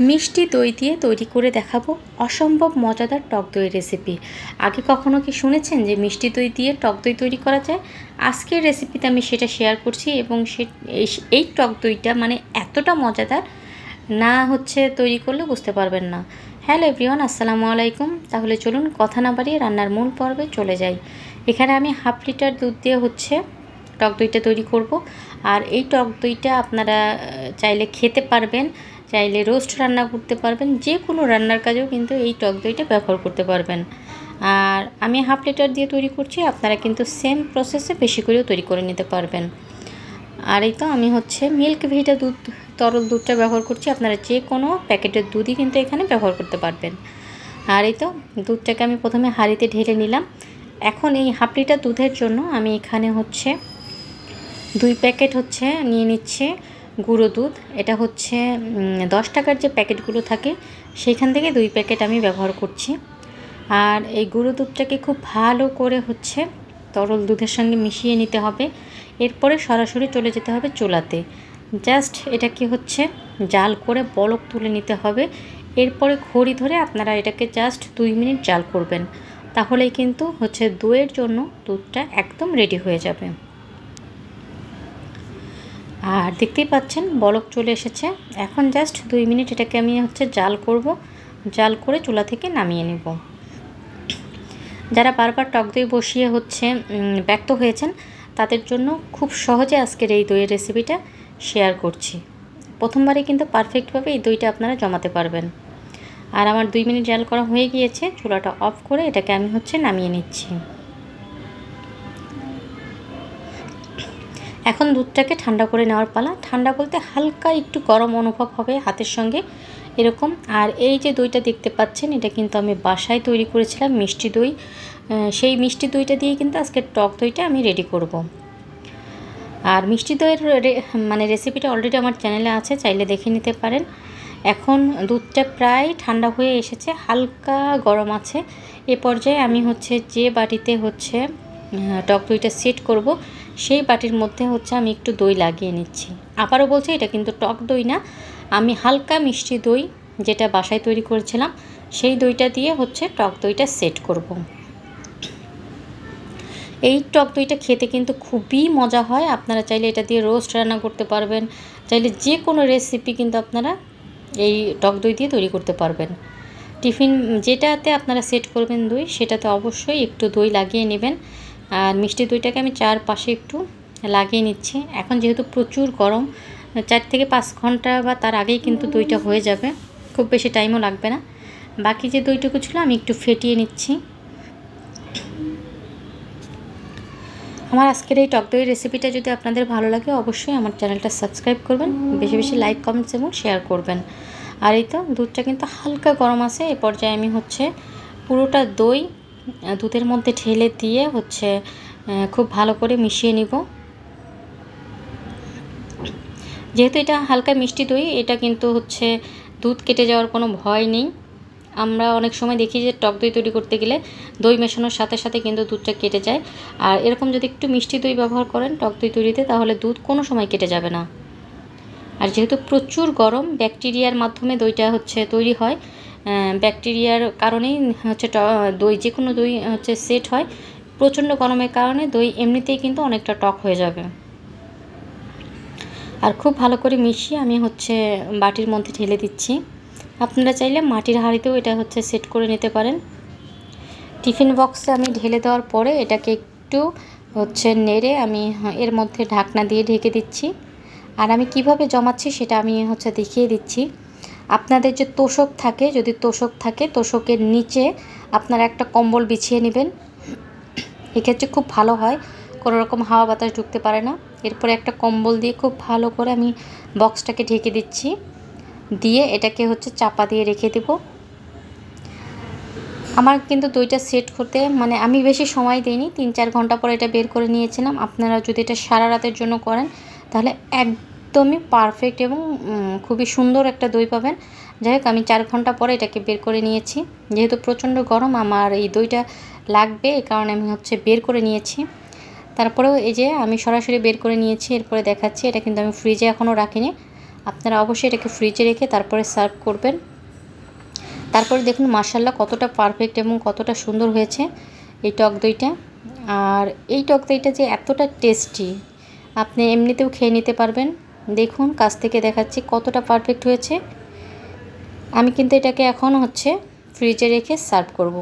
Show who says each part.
Speaker 1: মিষ্টি দই দিয়ে তৈরি করে দেখাবো অসম্ভব মজাদার টক দই রেসিপি আগে কখনো কি শুনেছেন যে মিষ্টি দই দিয়ে টক দই তৈরি করা যায়? আজকের রেসিপিতে আমি সেটা শেয়ার করছি এবং সে, এই- টক দইটা মানে এতটা মজাদার, না হচ্ছে তৈরি করলে বুঝতে পারবেন না। হ্যালো এভরিওয়ান, আসসালামু আলাইকুম। তাহলে চলুন কথা না বাড়িয়ে রান্নার মূল পর্বে চলে যাই। এখানে আমি হাফ লিটার দুধ দিয়ে হচ্ছে টক দইটা তৈরি করব। আর এই টক দইটা আপনারা চাইলে খেতে পারবেন। চাইলে রোস্ট রান্না করতে পারবেন, যে কোনো রান্নার কাজেও কিন্তু এই টক দইটা ব্যবহার করতে পারবেন। আর আমি হাফ লিটার দিয়ে তৈরি করছি, আপনারা কিন্তু সেম প্রসেসে বেশি করেও তৈরি করে নিতে পারবেন। আর এই তো আমি হচ্ছে মিল্ক ভিটা দুধ, তরল দুধটা ব্যবহার করছি, আপনারা যে কোনো প্যাকেটের দুধই কিন্তু এখানে ব্যবহার করতে পারবেন। আর এই তো দুধটাকে আমি প্রথমে হাঁড়িতে ঢেলে নিলাম। এখন এই হাফ লিটার দুধের জন্য আমি এখানে হচ্ছে দুই প্যাকেট হচ্ছে নিয়ে নিচ্ছে গুঁড়ো দুধ। এটা হচ্ছে দশ টাকার যে প্যাকেটগুলো থাকে, সেইখান থেকে দুই প্যাকেট আমি ব্যবহার করছি। আর এই গুঁড়ো দুধটাকে খুব ভালো করে হচ্ছে তরল দুধের সঙ্গে মিশিয়ে নিতে হবে। এরপরে সরাসরি চলে যেতে হবে চুলাতে। জাস্ট এটা কি হচ্ছে জাল করে বলক তুলে নিতে হবে। এরপরে খড়ি ধরে আপনারা এটাকে জাস্ট দুই মিনিট জাল করবেন। তাহলেই কিন্তু হচ্ছে দইয়ের জন্য দুধটা একদম রেডি হয়ে যাবে। আর দেখতেই পাচ্ছেন, বলক চলে এসেছে। এখন জাস্ট দুই মিনিট এটাকে আমি হচ্ছে জাল করব। জাল করে চুলা থেকে নামিয়ে নেব। যারা বারবার টক দই বসিয়ে হচ্ছে ব্যর্থ হয়েছেন, তাদের জন্য খুব সহজে আজকের এই দইয়ের রেসিপিটা শেয়ার করছি। প্রথমবারে কিন্তু পারফেক্টভাবে এই দইটা আপনারা জমাতে পারবেন। আর আমার দুই মিনিট জাল করা হয়ে গিয়েছে, চুলাটা অফ করে এটাকে আমি হচ্ছে নামিয়ে নিচ্ছি। এখন দুধটাকে ঠান্ডা করে নেওয়ার পালা। ঠান্ডা বলতে হালকা একটু গরম অনুভব হবে হাতের সঙ্গে, এরকম। আর এই যে দইটা দেখতে পাচ্ছেন, এটা কিন্তু আমি বাসায় তৈরি করেছিলাম মিষ্টি দই। সেই মিষ্টি দইটা দিয়ে কিন্তু আজকে টক দইটা আমি রেডি করব। আর মিষ্টি দইয়ের মানে রেসিপিটা অলরেডি আমার চ্যানেলে আছে, চাইলে দেখে নিতে পারেন। এখন দুধটা প্রায় ঠান্ডা হয়ে এসেছে, হালকা গরম আছে। এ পর্যায়ে আমি হচ্ছে যে বাটিতে হচ্ছে টক দইটা সেট করব। সেই বাটির মধ্যে হচ্ছে আমি একটু দই লাগিয়ে নিচ্ছি। আবারও বলছি, এটা কিন্তু টক দই না। আমি হালকা মিষ্টি দই যেটা বাসায় তৈরি করেছিলাম, সেই দইটা দিয়ে হচ্ছে টক দইটা সেট করব। এই টক দইটা খেতে কিন্তু খুবই মজা হয়। আপনারা চাইলে এটা দিয়ে রোস্ট রান্না করতে পারবেন। চাইলে যে কোনো রেসিপি কিন্তু আপনারা এই টক দই দিয়ে তৈরি করতে পারবেন। টিফিন যেটাতে আপনারা সেট করবেন দই, সেটাতে অবশ্যই একটু দই লাগিয়ে নেবেন। আর মিষ্টি দইটাকে আমি চার পাশে একটু লাগিয়ে নিচ্ছি। এখন যেহেতু প্রচুর গরম, চার থেকে পাঁচ ঘণ্টা বা তার আগেই কিন্তু দইটা হয়ে যাবে। খুব বেশি টাইমও লাগবে না। বাকি যে দইটুকু ছিল আমি একটু ফেটিয়ে নিচ্ছি। আমার আজকের এই টক দই রেসিপিটা যদি আপনাদের ভালো লাগে, অবশ্যই আমার চ্যানেলটা সাবস্ক্রাইব করবেন, বেশি বেশি লাইক কমেন্টস এবং শেয়ার করবেন। আর এই তো, দুধটা কিন্তু হালকা গরম আছে, এ পর্যায়ে আমি হচ্ছে পুরোটা দই দুধের মধ্যে ঢেলে দিয়ে হচ্ছে খুব ভালো করে মিশিয়ে নিব। যেহেতু এটা হালকা মিষ্টি দই, এটা কিন্তু হচ্ছে দুধ কেটে যাওয়ার কোনো ভয় নেই। আমরা অনেক সময় দেখি যে টক দই তৈরি করতে গেলে দই মেশানোর সাথে সাথে কিন্তু দুধটা কেটে যায়। আর এরকম যদি একটু মিষ্টি দই ব্যবহার করেন টক দই তৈরিতে, তাহলে দুধ কোনো সময় কেটে যাবে না। আর যেহেতু প্রচুর গরম, ব্যাকটেরিয়ার মাধ্যমে দইটা হচ্ছে তৈরি হয় ব্যাকটেরিয়ার কারণেই হচ্ছে দই যে কোনো দই হচ্ছে সেট হয়। প্রচণ্ড গরমের কারণে দই এমনিতেই কিন্তু অনেকটা টক হয়ে যাবে। আর খুব ভালো করে মিশিয়ে আমি হচ্ছে বাটির মধ্যে ঢেলে দিচ্ছি। আপনারা চাইলে মাটির হাঁড়িতেও এটা হচ্ছে সেট করে নিতে পারেন। টিফিন বক্সে আমি ঢেলে দেওয়ার পরে এটাকে একটু হচ্ছে নেড়ে আমি এর মধ্যে ঢাকনা দিয়ে ঢেকে দিচ্ছি। আর আমি কীভাবে জমাচ্ছি সেটা আমি হচ্ছে দেখিয়ে দিচ্ছি। আপনাদের যে তোষক থাকে, যদি তোষক থাকে, তোষকের নিচে আপনারা একটা কম্বল বিছিয়ে নেবেন। এক্ষেত্রে খুব ভালো হয়, কোনো রকম হাওয়া বাতাস ঢুকতে পারে না। এরপরে একটা কম্বল দিয়ে খুব ভালো করে আমি বক্সটাকে ঢেকে দিচ্ছি। দিয়ে এটাকে হচ্ছে চাপা দিয়ে রেখে দেব। আমার কিন্তু দইটা সেট করতে মানে আমি বেশি সময় দিইনি, তিন চার ঘণ্টা পরে এটা বের করে নিয়েছিলাম। আপনারা যদি এটা সারা রাতের জন্য করেন, তাহলে একদমই পারফেক্ট এবং খুবই সুন্দর একটা দই পাবেন। যাই হোক, আমি চার ঘণ্টা পরে এটাকে বের করে নিয়েছি। যেহেতু প্রচণ্ড গরম, আমার এই দইটা লাগবে এই কারণে আমি হচ্ছে বের করে নিয়েছি। তারপরেও এই যে আমি সরাসরি বের করে নিয়েছি, এরপরে দেখাচ্ছি, এটা কিন্তু আমি ফ্রিজে এখনও রাখিনি। আপনারা অবশ্যই এটাকে ফ্রিজে রেখে তারপরে সার্ভ করবেন। তারপরে দেখুন মার্শাল্লাহ কতটা পারফেক্ট এবং কতটা সুন্দর হয়েছে এই টক দইটা। আর এই টক দইটা যে এতটা টেস্টি আপনি এমনিতেও খেয়ে নিতে পারবেন। দেখুন, কাছ থেকে দেখাচ্ছি কতটা পারফেক্ট হয়েছে। আমি কিন্তু এটাকে এখন হচ্ছে ফ্রিজে রেখে সার্ভ করব।